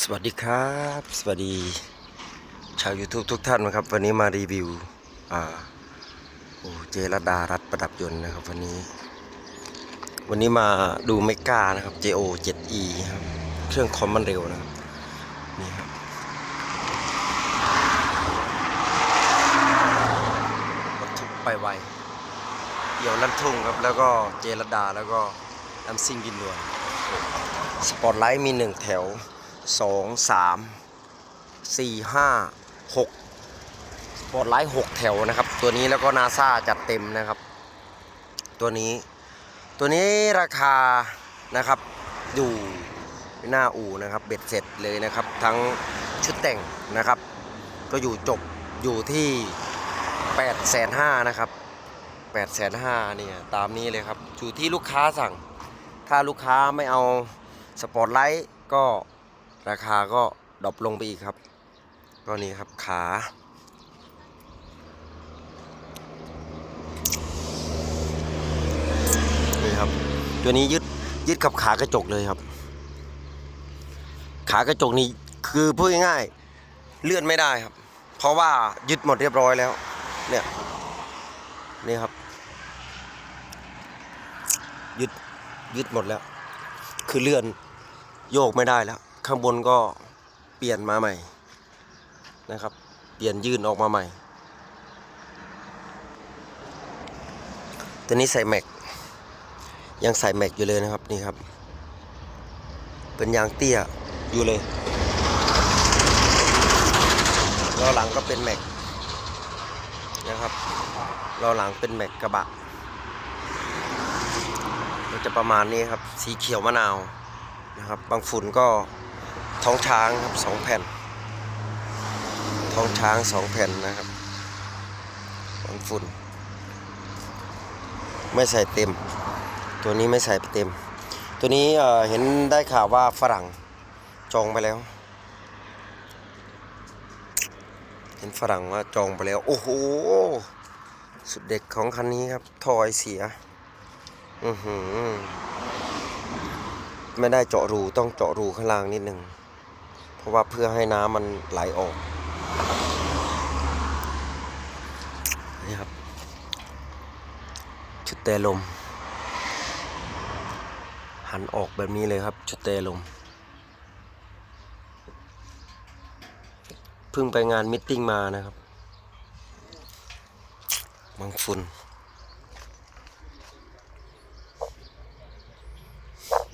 สวัสดีครับ สวัสดีชาว YouTube ทุกท่านนะครับ วันนี้มารีวิวอ่าโอ้เจรดารัตประดับยนต์นะครับวันนี้ วันนี้มาดูเมกานะครับ JO 7E ครับเครื่องคอมมันเร็วนะครับนี่ครับรถทุกไปไวเดี่ยวลั่นทุ่งครับ แล้วก็เจรดาแล้วก็น้ำซิ่งยินดวนสปอร์ตไลท์มีหนึ่งแถว สองสามสี่ห้าหกสปอร์ตไลท์หกแถวนะครับ ตัวนี้แล้วก็นาซาจัดเต็มนะครับ ตัวนี้ตัวนี้ราคานะครับอยู่หน้าอู่นะครับเบ็ดเสร็จเลยนะครับ ทั้งชุดแต่งนะครับ ก็อยู่จบอยู่ที่8ปดแสนห้านะครับ8ปดแสนห้าเนี่ยตามนี้เลยครับอยู่ที่ลูกค้าสั่ง ถ้าลูกค้าไม่เอาสปอร์ตไลท์ก็ ราคาก็ดรอปลงไปอีกครับ ก็นี่ครับขา นี่ครับ ตัวนี้ยึดยึดกับขากระจกเลยครับ ขากระจกนี้คือพูดง่ายๆเลื่อนไม่ได้ครับ เพราะว่ายึดหมดเรียบร้อยแล้ว เนี่ยนี่ครับ ยึดยึดหมดแล้ว คือเลื่อนโยกไม่ได้แล้ว ข้างบนก็เปลี่ยนมาใหม่นะครับ เปลี่ยนยื่นออกมาใหม่ ตัวนี้ใส่แม็ก ยังใส่แม็กอยู่เลยนะครับนี่ครับ เป็นยางเตี้ยอยู่เลยล้อหลังก็เป็นแม็กนะครับล้อหลังเป็นแม็กกระบะมันจะประมาณนี้ครับ สีเขียวมะนาวนะครับ บางฝุ่นก็ ท้องช้างครับสองแผ่น ท้องช้างสองแผ่นนะครับบางฝุ่น ไม่ใส่เต็ม ตัวนี้ไม่ใส่เต็ม ตัวนี้เอ่อเห็นได้ข่าวว่าฝรั่งจองไปแล้ว เห็นฝรั่งว่าจองไปแล้ว โอ้โห สุดเด็กของคันนี้ครับทอยเสีย อือหือไม่ได้เจาะรูต้องเจาะรูข้างล่างนิดนึง เพราะว่าเพื่อให้น้ำมันไหลออกนี่ครับ ชุดแต่ลม หันออกแบบนี้เลยครับ ชุดแต่ลมเพิ่งไปงานมิทติ้งมานะครับบางฝุ่น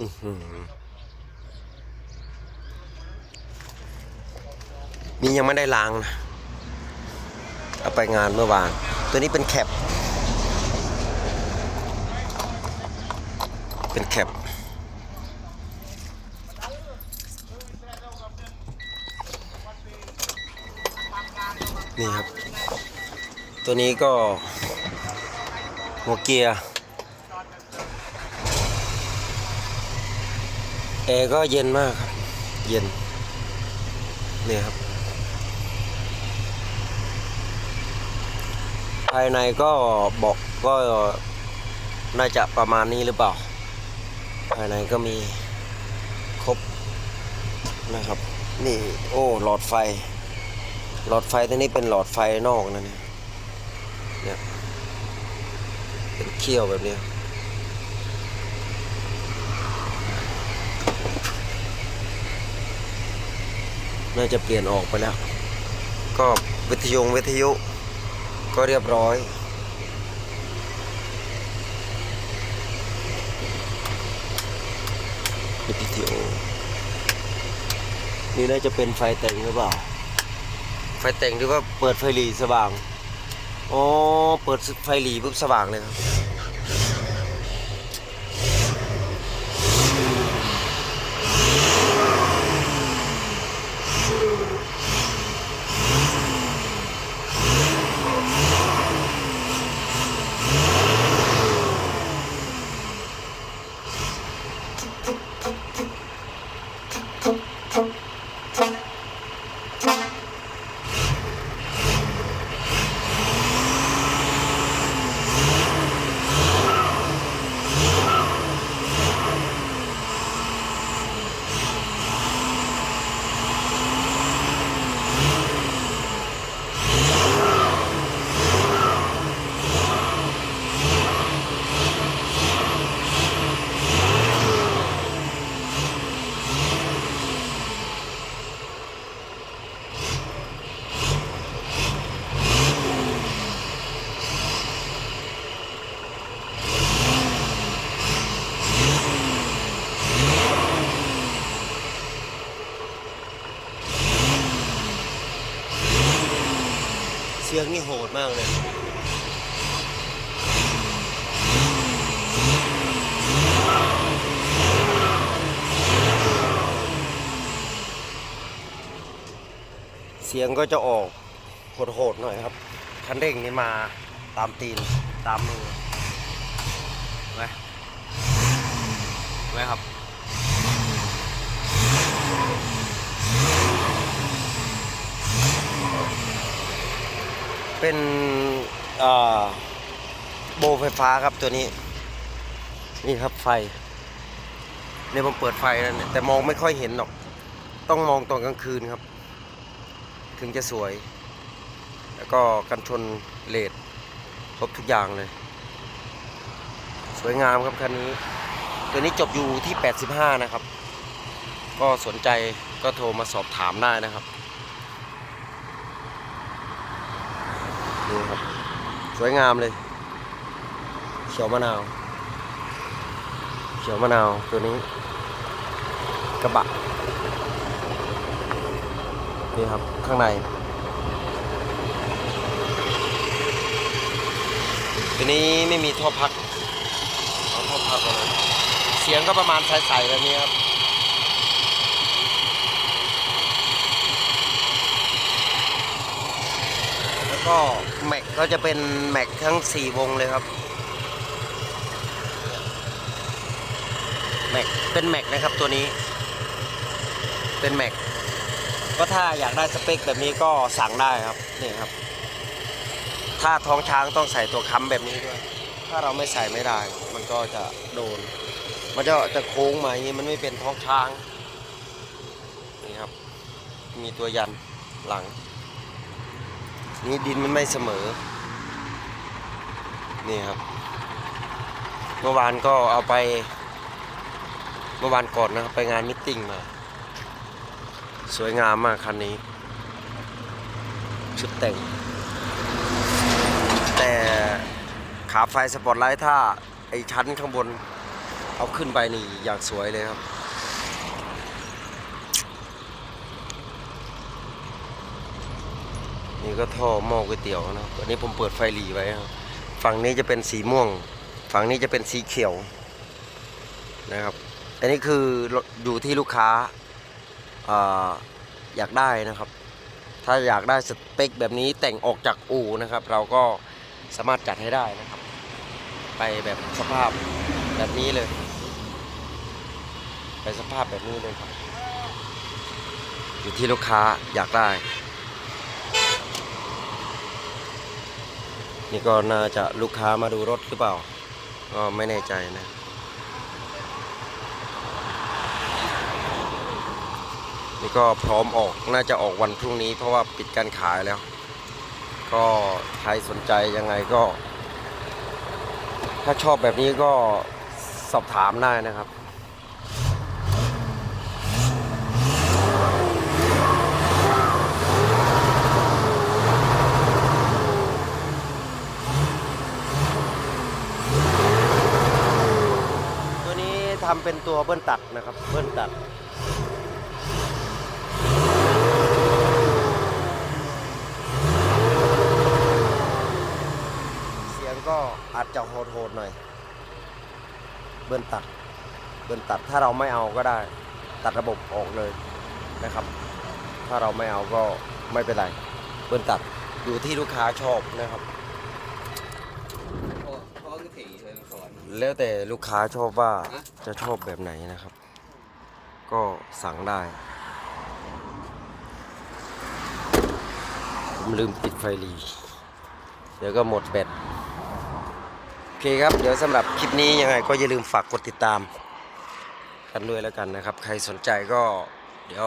อือหือ นี่ยังไม่ได้ล้างนะเอาไปงานเมื่อวาน ตัวนี้เป็นแคป เป็นแคป นี่ครับ ตัวนี้ก็หัวเกียร์แอร์ก็เย็นมากครับ เย็น นี่ครับายในก็บอกก็น่าจะประมาณนี้หรือเปล่า ภายในก็มีครบนะครับ นี่โอ้หลอดไฟ หลอดไฟตัวนี้เป็นหลอดไฟนอกนะเนี่ยเนี่ยเป็นเขี้ยวแบบนี้น่าจะเปลี่ยนออกไปแล้ว ก็วิทยุวิทยุ ก็เรียบร้อยนี่วิทยุนี่น่าจะเป็นไฟแต่งหรือเปล่า ไฟแต่งหรือว่าเปิดไฟหลีสว่าง อ๋อ เปิดไฟหลีปุ๊บสว่างเลยครับ สียงนี่โหดมากเลยเสียงก็จะออกโหดๆหน่อยครับ คันเร่งนี่มาตามตีน ตามมือไว้ไว้ครับ เป็นโบไฟฟ้าครับตัวนี้ นี่ครับไฟเนี่ยผมเปิดไฟแล้วเนี่ยแต่มองไม่ค่อยเห็นหรอก ต้องมองตอนกลางคืนครับ ถึงจะสวย แล้วก็กันชนเลดครบทุกอย่างเลย สวยงามครับคันนี้ ตัวนี้จบอยู่ที่ 85 นะครับ ก็สนใจก็โทรมาสอบถามได้นะครับ นี่ครับ สวยงามเลย เขียวมะนาว เขียวมะนาวตัวนี้ กระบะ นี่ครับข้างใน ตัวนี้ไม่มีท่อพักเอาท่อพักมาเลยเสียงก็ประมาณใสๆแบบนี้ครับ แล้วก็แม็ ก็จะเป็นแม็กทั้ง 4 วงเลยครับ แม็กเป็นแม็กนะครับตัวนี้ เป็นแม็กก็ถ้าอยากได้สเปคแบบนี้ก็สั่งได้ครับนี่ครับ ถ้าท้องช้างต้องใส่ตัวค้ำแบบนี้ด้วย ถ้าเราไม่ใส่ไม่ได้ มันก็จะโดน มันจะจะโค้งมาอย่างนี้มันไม่เป็นท้องช้างนี่ครับ มีตัวยันหลัง นี่ดินมันไม่เสมอ นี่ครับ เมื่อวานก็เอาไป เมื่อวานก่อนนะครับไปงานมิทติ้งมา สวยงามมากคันนี้ ชุดแต่ง แต่ขาไฟสปอตไลท์ถ้าไอชั้นข้างบน เอาขึ้นไปนี่อย่างสวยเลยครับ นี่ก็ท่อหม้อก๋วยเตี๋ยวนะอันนี้ผมเปิดไฟหลีไว้ครับฝั่งนี้จะเป็นสีม่วง ฝั่งนี้จะเป็นสีเขียวนะครับ อันนี้คืออยู่ที่ลูกค้าอาอยากได้นะครับ ถ้าอยากได้สเปคแบบนี้แต่งออกจากอู่นะครับ เราก็สามารถจัดให้ได้นะครับ ไปแบบสภาพแบบนี้เลย ไปสภาพแบบนี้เลยครับ อยู่ที่ลูกค้าอยากได้ นี่ก็น่าจะลูกค้ามาดูรถหรือเปล่า ก็ไม่แน่ใจนะนี่ก็พร้อมออกน่าจะออกวันพรุ่งนี้เพราะว่าปิดการขายแล้ว ก็ใครสนใจยังไงก็ ถ้าชอบแบบนี้ก็สอบถามได้นะครับ ตัวนี้ ทำเป็นตัวเบิ้ลตัดนะครับ เบิ้ลตัด เสียงก็อาจจะโหดๆหน่อย เบิ้ลตัด เบิ้ลตัดถ้าเราไม่เอาก็ได้ ตัดระบบออกเลยนะครับ ถ้าเราไม่เอาก็ไม่เป็นไร เบิ้ลตัดอยู่ที่ลูกค้าชอบนะครับ พ่อพ่อคือถีเลยสอน แล้วแต่ลูกค้าชอบว่าจะชอบแบบไหนนะครับ ก็สั่งได้ ผมลืมปิดไฟรี เดี๋ยวก็หมดแบตโอเคครับ เดี๋ยวสำหรับคลิปนี้ยังไงก็อย่าลืมฝากกดติดตาม กันด้วยแล้วกันนะครับ ใครสนใจก็เดี๋ยว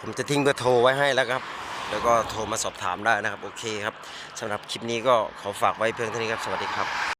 ผมจะทิ้งเบอร์โทรไว้ให้แล้วครับ แล้วก็โทรมาสอบถามได้นะครับ โอเคครับสำหรับคลิปนี้ก็ขอฝากไว้เพียงเท่านี้ครับ สวัสดีครับ